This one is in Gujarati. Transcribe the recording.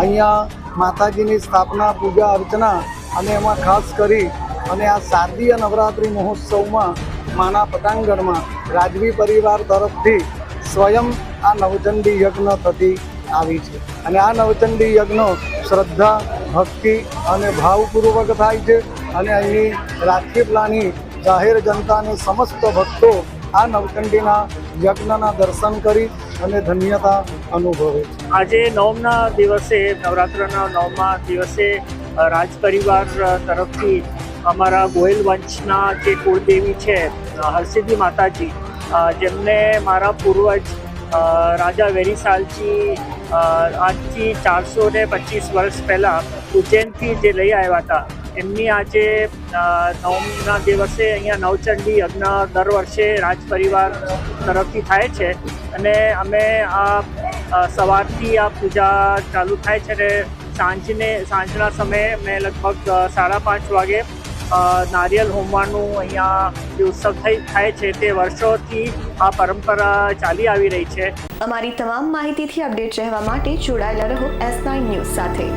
અહીંયા માતાજીની સ્થાપના, પૂજા, અર્ચના અને એમાં ખાસ કરી અને આ શારદીય નવરાત્રિ મહોત્સવમાં માના પટાંગણમાં રાજવી પરિવાર તરફથી સ્વયં આ નવચંડી યજ્ઞ થતી આવી છે. અને આ નવચંડી યજ્ઞ શ્રદ્ધા, ભક્તિ અને ભાવપૂર્વક થાય છે અને અહીંની રાજપીપળાની જાહેર જનતાને સમસ્ત ભક્તો આ નવચંડીના યજ્ઞના દર્શન કરી અને ધન્યતા અનુભવે છે. આજે નવમના દિવસે, નવરાત્રના નવમા દિવસે રાજ પરિવાર તરફથી અમારા ગોયલ વંશના જે કુળદેવી છે હરસિદ્ધિ માતાજી જેમને મારા પૂર્વજ રાજા વેરીસાલજી આજથી ચારસો ને પચીસ વર્ષ પહેલાં ઉજ્જૈનથી જે લઈ આવ્યા હતા, એમની આજે નવમના દિવસે અહીંયા નવચંડી યજ્ઞ દર વર્ષે રાજ પરિવાર તરફથી થાય છે. અને અમે આ સવારથી આ પૂજા ચાલુ થાય છે અને સાંજને, સાંજના સમયે મેં લગભગ સાડા પાંચ વાગે નારિયેલ હોમવાનું અહીંયા જે ઉત્સવ થાય છે તે વર્ષોથી આ પરંપરા ચાલી આવી રહી છે. અમારી તમામ માહિતીથી અપડેટ રહેવા માટે જોડાયેલા રહો એસ નાઇન ન્યૂઝ સાથે.